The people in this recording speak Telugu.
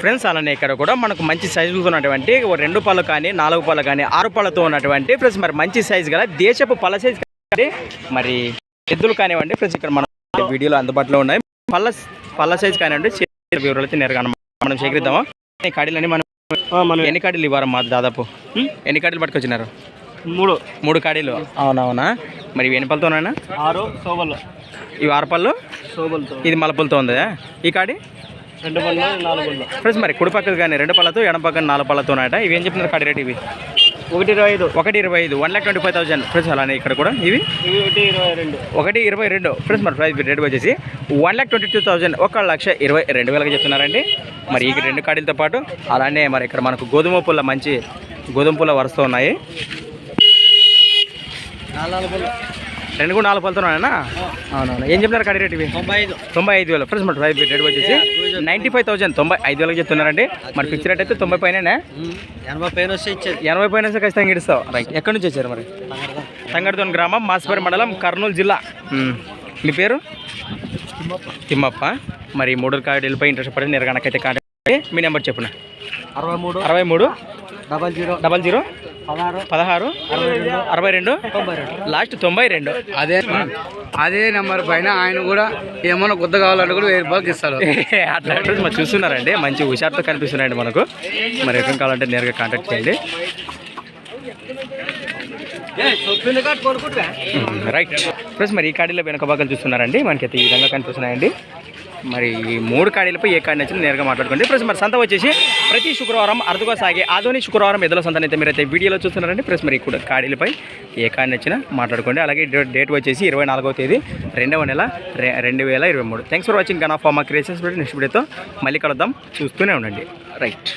ఫ్రెండ్స్ అలానే ఇక్కడ కూడా మనకు మంచి సైజులతో ఉన్నటువంటి రెండు పళ్ళు కానీ నాలుగు పళ్ళు కానీ ఆరు పళ్ళతో ఉన్నటువంటి ఫ్రెండ్స్ మరి మంచి సైజు గల దేశపు పళ్ళ సైజు మరి ఎద్దులు కానివ్వండి ఫ్రెండ్స్ ఇక్కడ మనం వీడియోలో అందుబాటులో ఉన్నాయి. పళ్ళ పళ్ళ సైజు కానివ్వండి వివరాలు అయితే నేరుగా మనం సేకరిద్దామా? కాడీలని మనం మనం ఎన్ని కాడీలు ఇవ్వరమ్మా దాదాపు? ఎన్ని కాడీలు పట్టుకొచ్చినారు? మూడు. మూడు కాడీలు. అవునవునా? మరి ఇవి ఎన్ని పళ్ళతోనైనా? ఆరు సోబల్. ఇవి ఆరు పళ్ళు? సోబల్తో. ఇది మలపలతో ఉందా? ఈ కాడి? రెండు పళ్ళు నాలుగు పళ్ళు. ఫ్రెండ్స్ మరి కుడి పక్కకు కానీ రెండు పళ్ళతో ఎడం పక్కన నాలుగు పళ్ళతో ఉన్నాయట. ఇవి ఏం చెప్తున్నారు కాడి రేట్ ఇవి? ఒకటి ఇరవై ఐదు. ఒకటి ఇరవై ఐదు. One lakh twenty five thousand friends అలానే ఇక్కడ కూడా ఇవి. ఒకటి ఇరవై రెండు. ఒకటి ఇరవై రెండు. ఫ్రెండ్స్ మరి ప్రైస్ రేట్ వచ్చేసి one lakh twenty two thousand ఒక లక్ష ఇరవై రెండు వేలకి చెప్తున్నారండి. మరి ఈ రెండు కాడీలతో పాటు అలానే మరి ఇక్కడ మనకు గోధుమ పుల్ల మంచి గోధుమ పుల్ల వరుస్తూ ఉన్నాయి. రెండు కూడా నాలుగు పళ్ళతో ఉన్నాయన్నా అవునవును. ఏం చెప్తున్నారు కాడి రేట్ ఇవి? తొంభై ఐదు. తొంభై ఐదు వేలు. ఫ్రెండ్స్ మరి ప్రైస్ రేట్ వచ్చేసి నైంటీ ఫైవ్ థౌసండ్ తొంభై ఐదు వేలకి చెప్తున్నారండి. మరి ఫిక్స్ రేట్ అయితే తొంభై పైన ఎనభై పైన ఎనభై పైన వస్తే ఖచ్చితంగా ఇస్తావు రైట్ ఎక్కడి నుంచి వచ్చారు మరి? తంగడితోని గ్రామం మాసిపేట మండలం కర్నూలు జిల్లా. మీ పేరు? తిమ్మప్ప. మరి మూడు కాడీలపై ఇంట్రెస్ట్ పడి నిరగనకైతే కాంటాక్ట్ మీ నెంబర్ చెప్పున అరవై మూడు. అరవై మూడు. Double zero. Double zero. పదహారు అరవై రెండు లాస్ట్ తొంభై రెండు. అదే అదే నెంబర్ పైన ఆయన కూడా ఏమన్నా గుద్ద కావాలంటే కూడా వెయ్యి రూపాయలకి ఇస్తారు అట్లా మరి చూస్తున్నారండి. మంచి హుషారుతో కనిపిస్తున్నాయండి మనకు. మరి ఎక్కడ కావాలంటే నేరుగా కాంటాక్ట్ చేయండి. రైట్. ఫ్రెండ్స్ మరి ఈ కాడీలో వెనక భాగాలు చూస్తున్నారండి. మనకైతే ఈ విధంగా కనిపిస్తున్నాయండి. మరి ఈ మూడు కాడీలపై ఏ కాడి నచ్చింది నేరుగా మాట్లాడుకోండి. ప్రెస్ మరి సంత వచ్చేసి ప్రతి శుక్రవారం అరుదుగా సాగే ఆధునిక శుక్రవారం ఎదుల సంతనైతే మీరైతే వీడియోలో చూస్తున్నారండి. ప్రెస్ మరి కూడా కాడీలపై ఏ కాడి నచ్చినా మాట్లాడుకోండి. అలాగే డేట్ వచ్చేసి ఇరవై నాలుగవ తేదీ రెండవ నెల రెండు వేల ఇరవై మూడు. Thanks for watching gun of మా క్రియేషన్స్ నెక్స్ట్ వీడియోతో మళ్ళీ కలుద్దాం. చూస్తూనే ఉండండి. రైట్